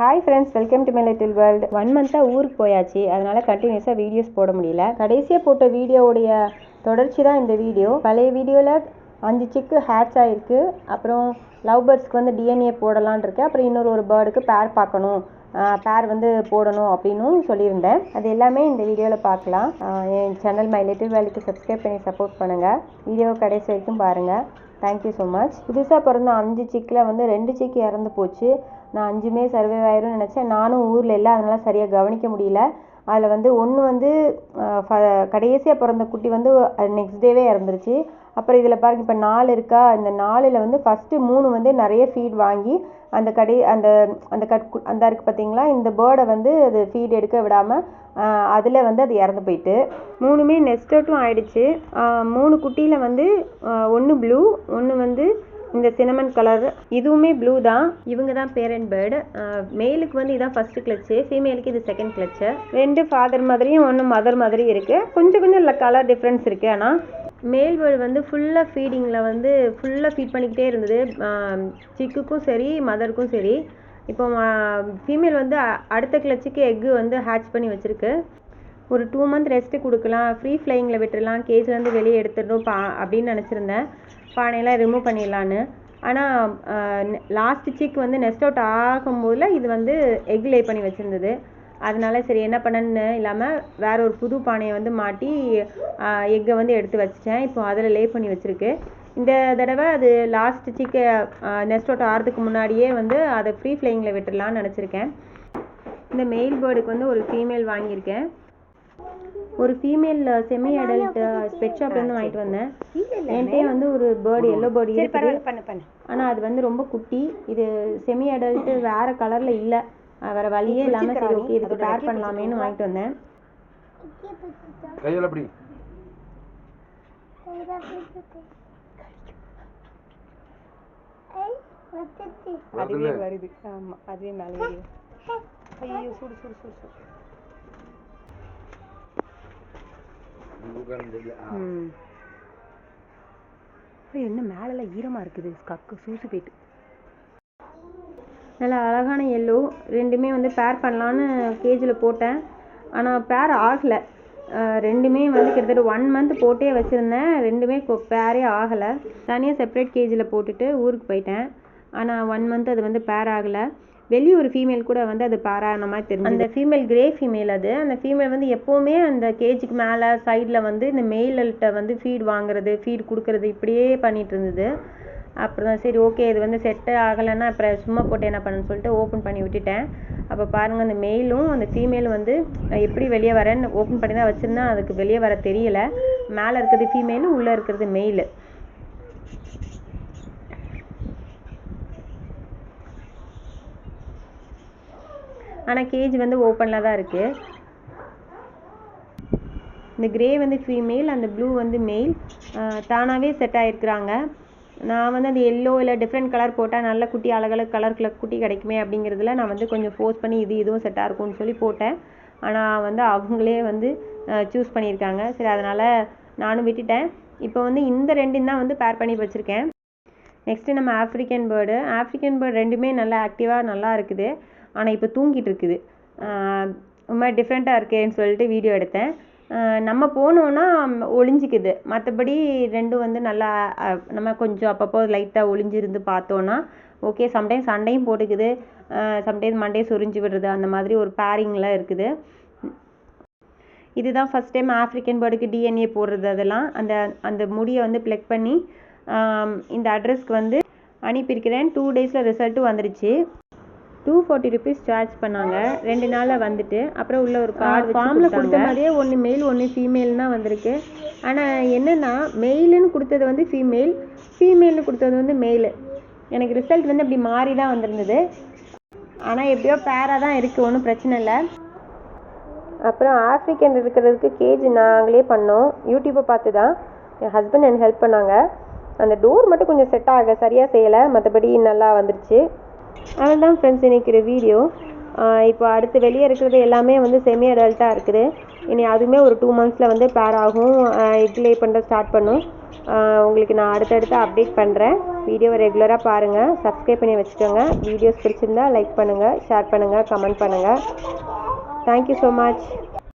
Hi friends welcome to my little world one மந்த்தாக ஊருக்கு போயாச்சு. அதனால் கண்டினியூஸாக வீடியோஸ் போட முடியல. கடைசியாக போட்ட வீடியோவுடைய தொடர்ச்சி தான் இந்த வீடியோ. பழைய வீடியோவில் அஞ்சு சிக்கு ஹேட்ச் ஆகிருக்கு அப்புறம் லவ் பேர்ட்ஸ்க்கு வந்து டிஎன்ஏ போடலான் இருக்கு. அப்புறம் இன்னொரு ஒரு பேர்டுக்கு பேர் பார்க்கணும். பேர் வந்து போடணும் அப்படின்னும் சொல்லியிருந்தேன். அது எல்லாமே இந்த வீடியோவில் பார்க்கலாம். என் சேனல் மை லிட்டில் வேலைக்கு சப்ஸ்கிரைப் பண்ணி சப்போர்ட் பண்ணுங்கள் வீடியோ கடைசி வரைக்கும் பாருங்கள் தேங்க்யூ ஸோ மச் புதுசாக பிறந்த அஞ்சு சிக்கில் வந்து ரெண்டு சிக்கு இறந்து போச்சு. நான் அஞ்சுமே சர்வே ஆயிரும்னு நினச்சேன். நானும் ஊரில் இல்லை அதனால் சரியாக கவனிக்க முடியல. அதில் வந்து ஒன்று வந்து கடைசியாக பிறந்த குட்டி வந்து நெக்ஸ்ட் டேவே இறந்துருச்சு. அப்புறம் இதில் பாருங்க இப்போ நாலு இருக்கா? இந்த நாலில் வந்து ஃபஸ்ட்டு மூணு வந்து நிறைய ஃபீட் வாங்கி அந்த கடை அந்த அந்த கட் அந்த இருக்குது பார்த்தீங்களா இந்த பேர்டை வந்து அது ஃபீட் எடுக்க விடாமல் அதில் வந்து அது இறந்து போயிட்டு மூணுமே நெஸ்ட் ஆயிடுச்சு. மூணு குட்டியில் வந்து ஒன்று ப்ளூ ஒன்று வந்து இந்த சினமன் கலர் இதுவுமே ப்ளூ தான். இவங்க தான் பேரண்ட் பேர்டு மேலுக்கு வந்து இதான் ஃபர்ஸ்ட் கிளச்சு ஃபீமேலுக்கு இது செகண்ட் கிளச்சு ரெண்டு ஃபாதர் மாதிரியும் ஒன்று மதர் மாதிரியும் இருக்குது கொஞ்சம் கொஞ்சம் கலர் டிஃப்ரென்ஸ் இருக்குது ஆனால் மேல் பேர்டு வந்து ஃபுல்லாக ஃபீடிங்கில் வந்து ஃபுல்லாக ஃபீட் பண்ணிக்கிட்டே இருந்தது. சிக்குக்கும் சரி மதருக்கும் சரி. இப்போ ஃபீமேல் வந்து அ- அடுத்த கிளச்சுக்கு எக்கு வந்து ஹேட்ச் பண்ணி வச்சுருக்கு. ஒரு டூ மந்த் ரெஸ்ட்டு கொடுக்கலாம் ஃப்ரீ ஃப்ளையிங்கில் விட்டுடலாம் கேஜ்லேருந்து வெளியே எடுத்துடணும் பா அப்படின்னு நினச்சிருந்தேன். பானையெல்லாம் ரிமூவ் பண்ணிடலான்னு. ஆனால் லாஸ்ட் சிக் வந்து நெஸ்ட் அவுட் ஆகும்போதில் இது வந்து எக் லே பண்ணி வச்சுருந்தது. அதனால சரி என்ன பண்ணன்னு இல்லாமல் வேற ஒரு புது பானையை வந்து மாட்டி எக்கை வந்து எடுத்து வச்சிட்டேன். இப்போ அதில் லே பண்ணி வச்சுருக்கு. இந்த தடவை அது லாஸ்ட் சிக்கை நெஸ்ட் அவுட் ஆகிறதுக்கு முன்னாடியே வந்து அதை ஃப்ரீ ஃப்ளையிங்கில் விட்டுடலான்னு நினச்சிருக்கேன். இந்த மெயில் பேர்டுக்கு வந்து ஒரு ஃபீமேல் வாங்கியிருக்கேன். ஒரு ஃபீமேல் செமி அடல்ட் பெட் ஷாப்லேருந்து வாங்கிட்டு வந்தேன். என்கிட்டயே வந்து ஒரு பேர்டு எல்லோ பேர்டு இருக்குது. ஆனால் அது வந்து ரொம்ப குட்டி. இது செமி அடல்ட்டு வேற கலரில் இல்லை. வேற வழியே இல்லாமல் சரி ஓகே இதுக்கு பேர் பண்ணலாமேன்னு வாங்கிட்டு வந்தேன். கையில் அப்படி. அதுவே வருது. ஆமா அதுவே மேலே ஏறி ஐயோ சுடு சுடு சுடு சுடு. என்ன மேலெல்லாம் ஈரமா இருக்குது? கக்கு சூசு போயிட்டு. நல்லா அழகான எல்லோ ரெண்டுமே வந்து பேர் பண்ணலான்னு கேஜில் போட்டேன். ஆனால் பேர் ஆகலை. ரெண்டுமே வந்து கிட்டத்தட்ட ஒன் மந்த் போட்டே வச்சுருந்தேன். ரெண்டுமே பேரே ஆகலை. தனியாக செப்பரேட் கேஜில் போட்டுட்டு ஊருக்கு போயிட்டேன். ஆனால் ஒன் மந்த் அது வந்து பேர் ஆகலை. வெளியே ஒரு ஃபீமேல் கூட வந்து அது பேர் மாதிரி தெரியும் அந்த ஃபீமேல் கிரே ஃபீமேல் அது. அந்த ஃபீமேல் வந்து எப்போவுமே அந்த கேஜுக்கு மேலே சைடில் வந்து இந்த மெயில்கிட்ட வந்து ஃபீட் வாங்குறது ஃபீட் கொடுக்கறது இப்படியே பண்ணிகிட்டு இருந்தது. அப்புறம் தான் சரி ஓகே இது வந்து செட் ஆகலைன்னா அப்புறம் சும்மா போட்டு என்ன பண்ணணும்னு சொல்லிட்டு ஓப்பன் பண்ணி விட்டுட்டேன். அப்போ பாருங்கள் அந்த மெயிலும் அந்த ஃபீமேலும் வந்து எப்படி வெளியே வரேன்னு ஓப்பன் பண்ணி தான் வச்சுருந்தேன். அதுக்கு வெளியே வர தெரியல. மேலே இருக்கிறது ஃபீமேலு உள்ளே இருக்கிறது மெயிலு ஆனால் கேஜ் வந்து ஓப்பனில் தான் இருக்குது இந்த கிரே வந்து ஃபீமேல் அந்த ப்ளூ வந்து மெயில் தானாகவே செட் ஆகிருக்கிறாங்க நான் வந்து அந்த எல்லோ இல்லை டிஃப்ரெண்ட் கலர் போட்டால் நல்ல குட்டி அழகழகு கலர் குட்டி கிடைக்குமே அப்படிங்கிறதுல நான் வந்து கொஞ்சம் ஃபோர்ஸ் பண்ணி இது இதுவும் செட்டாக இருக்கும்னு சொல்லி போட்டேன். ஆனால் வந்து அவங்களே வந்து சூஸ் பண்ணியிருக்காங்க. சரி அதனால் நானும் விட்டுட்டேன். இப்போ வந்து இந்த ரெண்டும் தான் வந்து பேர் பண்ணி வச்சுருக்கேன். நெக்ஸ்ட்டு நம்ம ஆஃப்ரிக்கன் பேர்டு ஆஃப்ரிக்கன் பேர்டு ரெண்டுமே நல்லா ஆக்டிவாக நல்லா இருக்குது. ஆனால் இப்போ தூங்கிட்டு இருக்குது. ரொம்ப டிஃப்ரெண்ட்டாக இருக்கேன்னு சொல்லிட்டு வீடியோ எடுத்தேன். நம்ம போனோன்னா ஒளிஞ்சிக்குது. மற்றபடி ரெண்டும் வந்து நல்லா நம்ம கொஞ்சம் அப்பப்போ லைட்டாக ஒளிஞ்சிருந்து பார்த்தோன்னா ஓகே சம்டைம்ஸ் சண்டையும் போட்டுக்குது. சம்டைம்ஸ் மண்டே சொரிஞ்சு விடுறது அந்த மாதிரி ஒரு பேரிங்லாம் இருக்குது. இதுதான் ஃபஸ்ட் டைம் ஆஃப்ரிக்கன் பேர்டுக்கு டிஎன்ஏ போடுறது அதெல்லாம். அந்த அந்த முடியை வந்து ப்ளக் பண்ணி இந்த அட்ரஸ்க்கு வந்து அனுப்பியிருக்கிறேன். டூ டேஸில் ரிசல்ட்டும் வந்துடுச்சு டூ ஃபார்ட்டி ருபீஸ் சார்ஜ் பண்ணாங்க. ரெண்டு நாளில் வந்துட்டு. அப்புறம் உள்ள ஒரு கார்டு ஃபார்மில் கொடுத்த மாதிரியே ஒன்று மெயில் ஒன்று ஃபீமேல் தான் வந்திருக்கு. ஆனால் என்னென்னா மெயிலுன்னு கொடுத்தது வந்து ஃபீமேல் ஃபீமேல்னு கொடுத்தது வந்து மெயிலு எனக்கு ரிசல்ட் வந்து அப்படி மாறி தான் வந்திருந்தது. ஆனால் எப்படியோ பேராக தான் இருக்குது ஒன்றும் பிரச்சனை இல்லை. அப்புறம் ஆஃப்ரிக்கன் இருக்கிறதுக்கு கேஜ் நாங்களே பண்ணோம். யூடியூப்பை பார்த்து தான் என் ஹஸ்பண்ட் எனக்கு ஹெல்ப் பண்ணாங்க. அந்த டோர் மட்டும் கொஞ்சம் செட் ஆக சரியாக செய்யலை. மற்றபடி நல்லா வந்துருச்சு. அவ்வளோதான் ஃப்ரெண்ட்ஸ் இன்றைக்கிற வீடியோ இப்போ அடுத்து வெளியே இருக்கிறது எல்லாமே வந்து செமி அடல்ட்டாக இருக்குது. இனி அதுவுமே ஒரு டூ மந்த்ஸில் வந்து பேர் ஆகும். இட்லே பண்ணுற ஸ்டார்ட் பண்ணும். உங்களுக்கு நான் அடுத்தடுத்து அப்டேட் பண்ணுறேன் வீடியோவை ரெகுலராக பாருங்கள் சப்ஸ்கிரைப் பண்ணி வச்சுக்கோங்க. வீடியோஸ் பிடிச்சிருந்தா லைக் பண்ணுங்கள் ஷேர் பண்ணுங்கள் கமெண்ட் பண்ணுங்கள் தேங்க்யூ ஸோ மச்